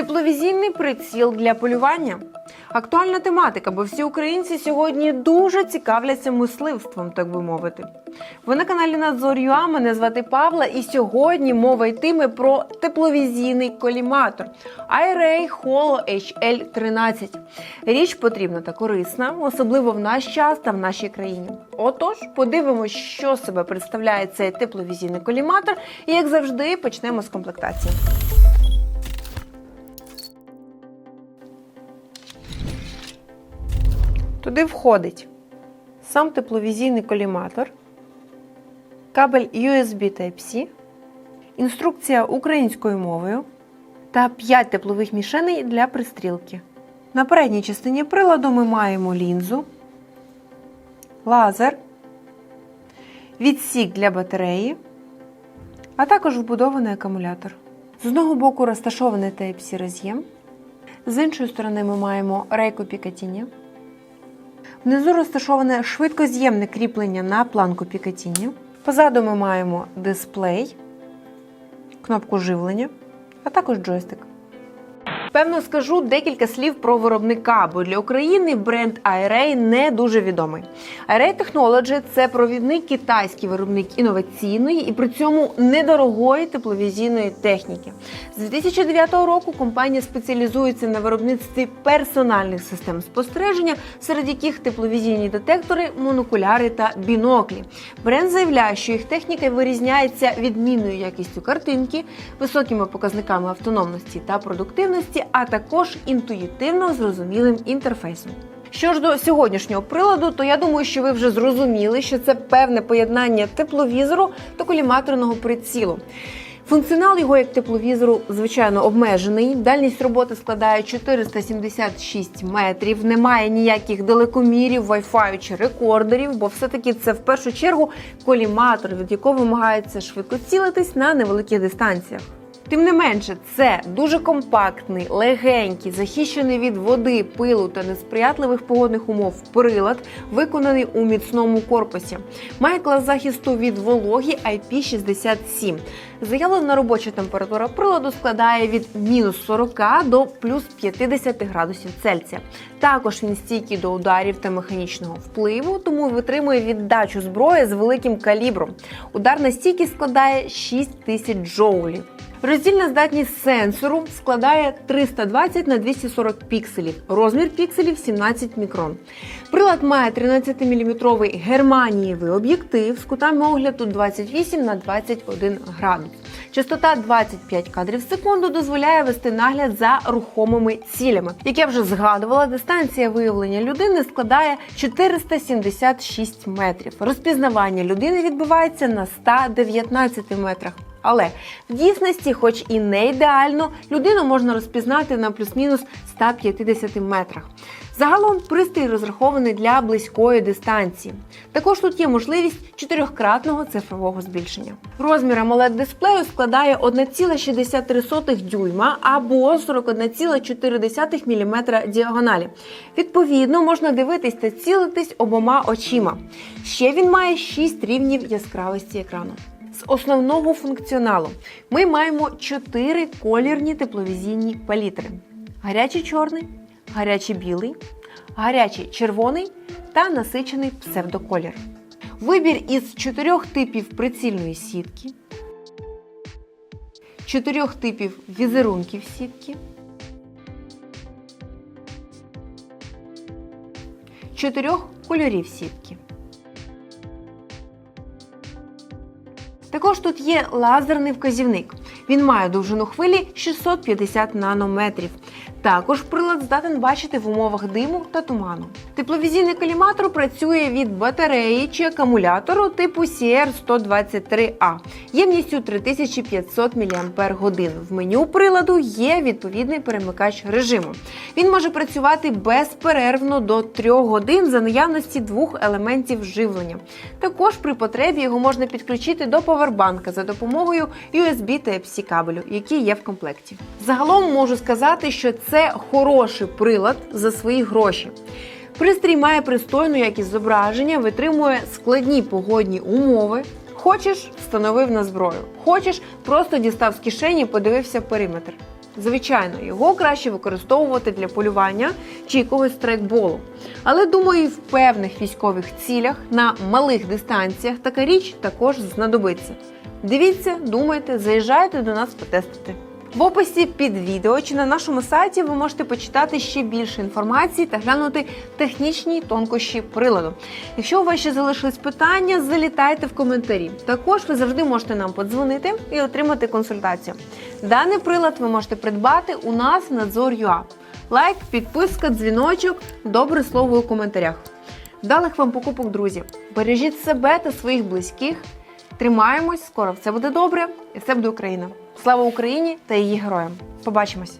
Тепловізійний приціл для полювання. Актуальна тематика, бо всі українці сьогодні дуже цікавляться мисливством, так би мовити. Ви на каналі Надзор.ua, мене звати Павла, і сьогодні мова йтиме про тепловізійний коліматор IRA Holo HL13. Річ потрібна та корисна, особливо в наш час та в нашій країні. Отож, подивимось, що себе представляє цей тепловізійний коліматор, і як завжди, почнемо з комплектації. Туди входить сам тепловізійний коліматор, кабель USB Type-C, інструкція українською мовою та 5 теплових мішеней для пристрілки. На передній частині приладу ми маємо лінзу, лазер, відсік для батареї, а також вбудований акумулятор. З одного боку розташований Type-C роз'єм, з іншої сторони ми маємо рейку Пікатіні. Внизу розташоване швидкоз'ємне кріплення на планку Пікатіні. Позаду ми маємо дисплей, кнопку живлення, а також джойстик. Певно, скажу декілька слів про виробника, бо для України бренд IRA не дуже відомий. IRA Technology – це провідний китайський виробник інноваційної і при цьому недорогої тепловізійної техніки. З 2009 року компанія спеціалізується на виробництві персональних систем спостереження, серед яких тепловізійні детектори, монокуляри та біноклі. Бренд заявляє, що їх техніка вирізняється відмінною якістю картинки, високими показниками автономності та продуктивності, а також інтуїтивно зрозумілим інтерфейсом. Що ж до сьогоднішнього приладу, то я думаю, що ви вже зрозуміли, що це певне поєднання тепловізору та коліматорного прицілу. Функціонал його як тепловізору, звичайно, обмежений. Дальність роботи складає 476 метрів. Немає ніяких далекомірів, Wi-Fi чи рекордерів, бо все-таки це в першу чергу коліматор, від якого вимагається швидко цілитись на невеликих дистанціях. Тим не менше, це дуже компактний, легенький, захищений від води, пилу та несприятливих погодних умов прилад, виконаний у міцному корпусі. Має клас захисту від вологі IP67. Заявлена робоча температура приладу складає від мінус 40 до плюс 50 градусів Цельсія. Також він стійкий до ударів та механічного впливу, тому витримує віддачу зброї з великим калібром. Ударна стійкість складає 6000 джоулів. Роздільна здатність сенсору складає 320 на 240 пікселів. Розмір пікселів 17 мікрон. Прилад має 13-мм германієвий об'єктив з кутами огляду 28 на 21 градус. Частота 25 кадрів в секунду дозволяє вести нагляд за рухомими цілями. Як я вже згадувала, дистанція виявлення людини складає 476 метрів. Розпізнавання людини відбувається на 119 метрах. Але в дійсності, хоч і не ідеально, людину можна розпізнати на плюс-мінус 150 метрах. Загалом пристрій розрахований для близької дистанції. Також тут є можливість чотирьохкратного цифрового збільшення. Розмір amoled дисплею складає 1,63 дюйма або 41,4 мм діагоналі. Відповідно, можна дивитись та цілитись обома очима. Ще він має 6 рівнів яскравості екрану. З основного функціоналу ми маємо чотири колірні тепловізійні палітри: гарячий чорний, гарячий білий, гарячий червоний та насичений псевдоколір. Вибір із чотирьох типів прицільної сітки, чотирьох типів візерунків сітки, чотирьох кольорів сітки. Також тут є лазерний вказівник. Він має довжину хвилі 650 нанометрів. Також прилад здатен бачити в умовах диму та туману. Тепловізійний коліматор працює від батареї чи акумулятору типу CR123A ємністю 3500 мАч. В меню приладу є відповідний перемикач режиму. Він може працювати безперервно до 3 годин за наявності двох елементів живлення. Також при потребі його можна підключити до повербанка за допомогою USB Type-C кабелю, який є в комплекті. Загалом можу сказати, що це хороший прилад за свої гроші. Пристрій має пристойну якість зображення, витримує складні погодні умови. Хочеш, встановив на зброю. Хочеш, просто дістав з кишені, подивився периметр. Звичайно, його краще використовувати для полювання чи якогось страйкболу. Але думаю, в певних військових цілях на малих дистанціях така річ також знадобиться. Дивіться, думайте, заїжджайте до нас потестити. В описі під відео чи на нашому сайті ви можете почитати ще більше інформації та глянути технічні тонкощі приладу. Якщо у вас ще залишились питання, залітайте в коментарі. Також ви завжди можете нам подзвонити і отримати консультацію. Даний прилад ви можете придбати у нас в Надзор.ua. Лайк, підписка, дзвіночок, добре слово у коментарях. Вдалих вам покупок, друзі! Бережіть себе та своїх близьких. Тримаємось, скоро все буде добре, і все буде Україна. Слава Україні та її героям! Побачимось!